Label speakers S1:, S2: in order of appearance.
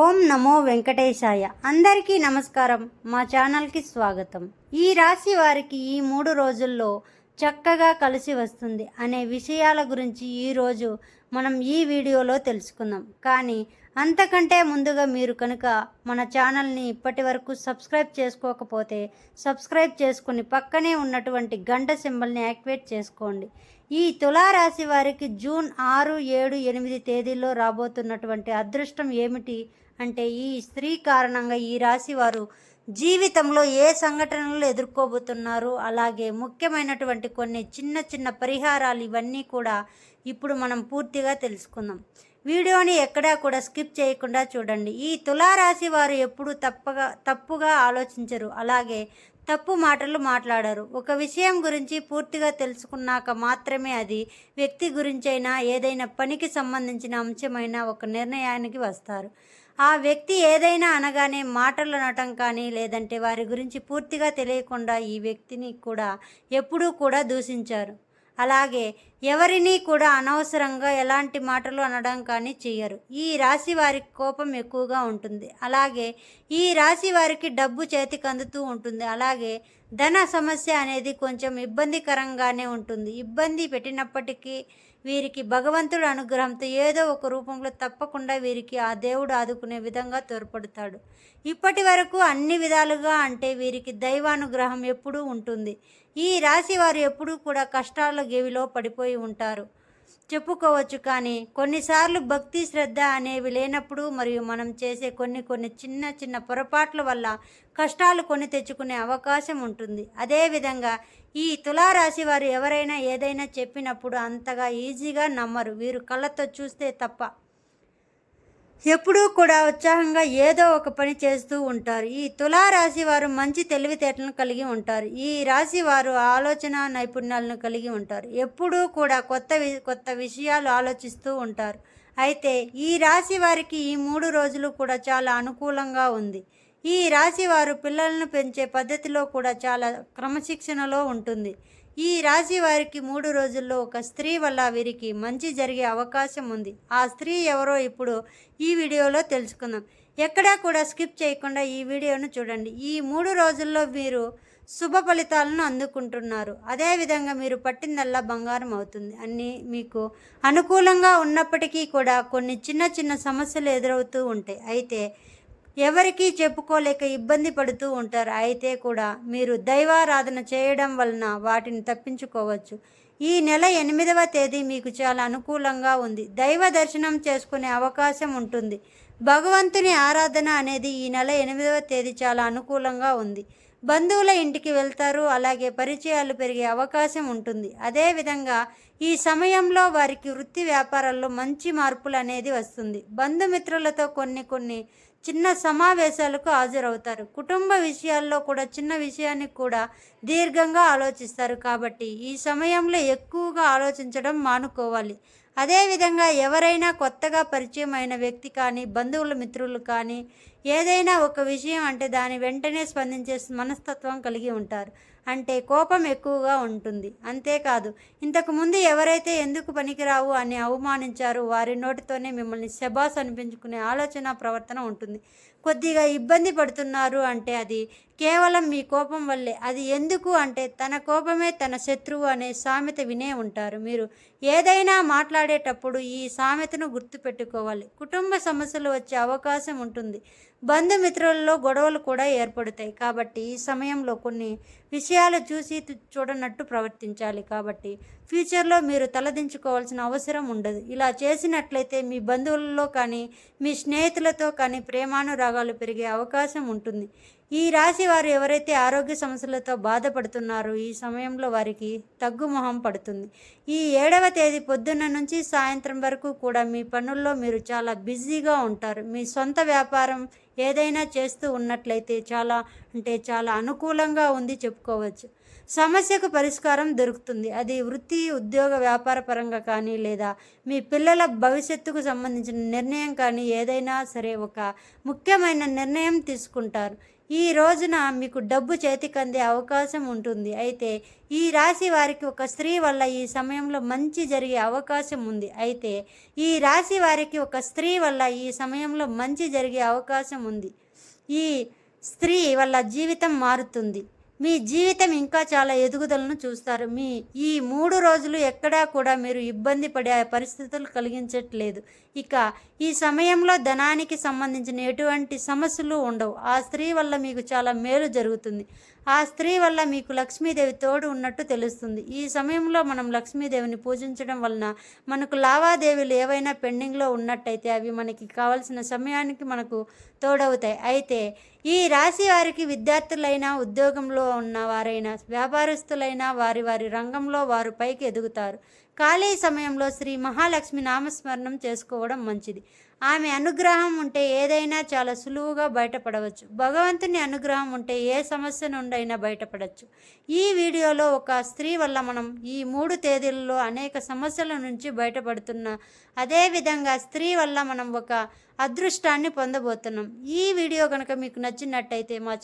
S1: ఓం నమో వెంకటేశాయ. అందరికీ నమస్కారం. మా ఛానల్కి స్వాగతం. ఈ రాశి వారికి ఈ మూడు రోజుల్లో చక్కగా కలిసి వస్తుంది అనే విషయాల గురించి ఈరోజు మనం ఈ వీడియోలో తెలుసుకుందాం. కానీ అంతకంటే ముందుగా మీరు కనుక మన ఛానల్ని ఇప్పటి వరకు సబ్స్క్రైబ్ చేసుకోకపోతే సబ్స్క్రైబ్ చేసుకుని పక్కనే ఉన్నటువంటి గంట సింబల్ని యాక్టివేట్ చేసుకోండి. ఈ తులారాశి వారికి జూన్ ఆరు ఏడు ఎనిమిది తేదీల్లో రాబోతున్నటువంటి అదృష్టం ఏమిటి? అంటే ఈ స్త్రీ కారణంగా ఈ రాశి వారు జీవితంలో ఏ సంఘటనలు ఎదుర్కోబోతున్నారు? అలాగే ముఖ్యమైనటువంటి కొన్ని చిన్న చిన్న పరిహారాలు ఇవన్నీ కూడా ఇప్పుడు మనం పూర్తిగా తెలుసుకుందాం. వీడియోని ఎక్కడా కూడా స్కిప్ చేయకుండా చూడండి. ఈ తులారాశి వారు ఎప్పుడు తప్పగా తప్పుగా ఆలోచించరు. అలాగే తప్పు మాటలు మాట్లాడరు. ఒక విషయం గురించి పూర్తిగా తెలుసుకున్నాక మాత్రమే అది వ్యక్తి గురించైనా ఏదైనా పనికి సంబంధించిన అంశమైనా ఒక నిర్ణయానికి వస్తారు. ఆ వ్యక్తి ఏదైనా అనగానే మాటలు అనటం కానీ లేదంటే వారి గురించి పూర్తిగా తెలియకుండా ఈ వ్యక్తిని కూడా ఎప్పుడూ కూడా దూషించారు. అలాగే ఎవరిని కూడా అనవసరంగా ఎలాంటి మాటలు అనడం కానీ చేయరు. ఈ రాశి వారికి కోపం ఎక్కువగా ఉంటుంది. అలాగే ఈ రాశి వారికి డబ్బు చేతికి అందుతూ ఉంటుంది. అలాగే ధన సమస్య అనేది కొంచెం ఇబ్బందికరంగానే ఉంటుంది. ఇబ్బంది పెట్టినప్పటికీ వీరికి భగవంతుడు అనుగ్రహంతో ఏదో ఒక రూపంలో తప్పకుండా వీరికి ఆ దేవుడు ఆదుకునే విధంగా తోడ్పడతాడు. ఇప్పటి వరకు అన్ని విధాలుగా అంటే వీరికి దైవానుగ్రహం ఎప్పుడూ ఉంటుంది. ఈ రాశి వారు ఎప్పుడూ కూడా కష్టాల గేవిలో పడిపోయి ఉంటారు. చెప్పుకోవచ్చు కానీ కొన్నిసార్లు భక్తి శ్రద్ధ అనేవి లేనప్పుడు మరియు మనం చేసే కొన్ని కొన్ని చిన్న చిన్న పొరపాట్ల వల్ల కష్టాలు కొని తెచ్చుకునే అవకాశం ఉంటుంది. అదేవిధంగా ఈ తులారాశి వారు ఎవరైనా ఏదైనా చెప్పినప్పుడు అంతగా ఈజీగా నమ్మరు. వీరు కళ్ళతో చూస్తే తప్ప ఎప్పుడూ కూడా ఉత్సాహంగా ఏదో ఒక పని చేస్తూ ఉంటారు. ఈ తులారాశి వారు మంచి తెలివితేటలను కలిగి ఉంటారు. ఈ రాశి వారు ఆలోచన నైపుణ్యాలను కలిగి ఉంటారు. ఎప్పుడూ కూడా కొత్త వి కొత్త విషయాలు ఆలోచిస్తూ ఉంటారు. అయితే ఈ రాశి వారికి ఈ మూడు రోజులు కూడా చాలా అనుకూలంగా ఉంది. ఈ రాశి వారు పిల్లలను పెంచే పద్ధతిలో కూడా చాలా క్రమశిక్షణలో ఉంటుంది. ఈ రాశి వారికి మూడు రోజుల్లో ఒక స్త్రీ వల్ల వీరికి మంచి జరిగే అవకాశం ఉంది. ఆ స్త్రీ ఎవరో ఇప్పుడు ఈ వీడియోలో తెలుసుకుందాం. ఎక్కడా కూడా స్కిప్ చేయకుండా ఈ వీడియోను చూడండి. ఈ మూడు రోజుల్లో మీరు శుభ ఫలితాలను అందుకుంటున్నారు. అదేవిధంగా మీరు పట్టిందల్లా బంగారం అవుతుంది. అన్నీ మీకు అనుకూలంగా ఉన్నప్పటికీ కూడా కొన్ని చిన్న చిన్న సమస్యలు ఎదురవుతూ ఉంటాయి. అయితే ఎవరికీ చెప్పుకోలేక ఇబ్బంది పడుతూ ఉంటారు. అయితే కూడా మీరు దైవారాధన చేయడం వలన వాటిని తప్పించుకోవచ్చు. ఈ నెల ఎనిమిదవ తేదీ మీకు చాలా అనుకూలంగా ఉంది. దైవ దర్శనం చేసుకునే అవకాశం ఉంటుంది. భగవంతుని ఆరాధన అనేది ఈ నెల ఎనిమిదవ తేదీ చాలా అనుకూలంగా ఉంది. బంధువుల ఇంటికి వెళ్తారు. అలాగే పరిచయాలు పెరిగే అవకాశం ఉంటుంది. అదేవిధంగా ఈ సమయంలో వారికి వృత్తి వ్యాపారాల్లో మంచి మార్పులు అనేది వస్తుంది. బంధుమిత్రులతో కొన్ని కొన్ని చిన్న సమావేశాలకు హాజరవుతారు. కుటుంబ విషయాల్లో కూడా చిన్న విషయానికి కూడా దీర్ఘంగా ఆలోచిస్తారు కాబట్టి ఈ సమయంలో ఎక్కువగా ఆలోచించడం మానుకోవాలి. అదేవిధంగా ఎవరైనా కొత్తగా పరిచయం అయిన వ్యక్తి కానీ బంధువుల మిత్రులు కానీ ఏదైనా ఒక విషయం అంటే దాని వెంటనే స్పందించే మనస్తత్వం కలిగి ఉంటారు. అంటే కోపం ఎక్కువగా ఉంటుంది. అంతేకాదు ఇంతకుముందు ఎవరైతే ఎందుకు పనికిరావు అని అవమానించారో వారి నోటితోనే మిమ్మల్ని శబాస్ అనిపించుకునే ఆలోచన ప్రవర్తన ఉంటుంది. కొద్దిగా ఇబ్బంది పడుతున్నారు అంటే అది కేవలం మీ కోపం వల్లే. అది ఎందుకు అంటే తన కోపమే తన శత్రువు అనే సామెత వినే ఉంటారు. మీరు ఏదైనా మాట్లాడేటప్పుడు ఈ సామెతను గుర్తుపెట్టుకోవాలి. కుటుంబ సమస్యలు వచ్చే అవకాశం ఉంటుంది. బంధుమిత్రులలో గొడవలు కూడా ఏర్పడతాయి. కాబట్టి ఈ సమయంలో కొన్ని విషయాలు చూసి చూడనట్టు ప్రవర్తించాలి. కాబట్టి ఫ్యూచర్లో మీరు తలదించుకోవాల్సిన అవసరం ఉండదు. ఇలా చేసినట్లయితే మీ బంధువులలో కానీ మీ స్నేహితులతో కానీ ప్రేమానురాగాలు పెరిగే అవకాశం ఉంటుంది. ఈ రాశి వారు ఎవరైతే ఆరోగ్య సమస్యలతో బాధపడుతున్నారో ఈ సమయంలో వారికి తగ్గుమొహం పడుతుంది. ఈ ఏడవ తేదీ పొద్దున్న నుంచి సాయంత్రం వరకు కూడా మీ పనుల్లో మీరు చాలా బిజీగా ఉంటారు. మీ సొంత వ్యాపారం ఏదైనా చేస్తూ ఉన్నట్లయితే చాలా అంటే చాలా అనుకూలంగా ఉంది చెప్పుకోవచ్చు. సమస్యకు పరిష్కారం దొరుకుతుంది. అది వృత్తి ఉద్యోగ వ్యాపార పరంగా కానీ లేదా మీ పిల్లల భవిష్యత్తుకు సంబంధించిన నిర్ణయం కానీ ఏదైనా సరే ఒక ముఖ్యమైన నిర్ణయం తీసుకుంటారు. ఈ రోజున మీకు డబ్బు చేతికి అందే అవకాశం ఉంటుంది. అయితే ఈ రాశి వారికి ఒక స్త్రీ వల్ల ఈ సమయంలో మంచి జరిగే అవకాశం ఉంది. అయితే ఈ రాశి వారికి ఒక స్త్రీ వల్ల ఈ సమయంలో మంచి జరిగే అవకాశం ఉంది. ఈ స్త్రీ వల్ల జీవితం మారుతుంది. మీ జీవితం ఇంకా చాలా ఎదుగుదలను చూస్తారు. మీ ఈ మూడు రోజులు ఎక్కడా కూడా మీరు ఇబ్బంది పడే పరిస్థితులు కలిగించట్లేదు. ఇక ఈ సమయంలో ధనానికి సంబంధించిన ఎటువంటి సమస్యలు ఉండవు. ఆ స్త్రీ వల్ల మీకు చాలా మేలు జరుగుతుంది. ఆ స్త్రీ వల్ల మీకు లక్ష్మీదేవి తోడు ఉన్నట్టు తెలుస్తుంది. ఈ సమయంలో మనం లక్ష్మీదేవిని పూజించడం వలన మనకు లావాదేవీలు ఏవైనా పెండింగ్లో ఉన్నట్టయితే అవి మనకి కావలసిన సమయానికి మనకు తోడవుతాయి. అయితే ఈ రాశి వారికి విద్యార్థులైనా ఉద్యోగంలో ఉన్న వారైనా వ్యాపారస్తులైనా వారి వారి రంగంలో వారు పైకి ఎదుగుతారు. ఖాళీ సమయంలో శ్రీ మహాలక్ష్మి నామస్మరణం చేసుకోవడం మంచిది. ఆమె అనుగ్రహం ఉంటే ఏదైనా చాలా సులువుగా బయటపడవచ్చు. భగవంతుని అనుగ్రహం ఉంటే ఏ సమస్య నుండైనా బయటపడవచ్చు ఈ వీడియోలో ఒక స్త్రీ వల్ల మనం ఈ మూడు తేదీలలో అనేక సమస్యల నుంచి బయటపడుతున్న అదేవిధంగా స్త్రీ వల్ల మనం ఒక అదృష్టాన్ని పొందబోతున్నాం. ఈ వీడియో కనుక మీకు నచ్చినట్టయితే మా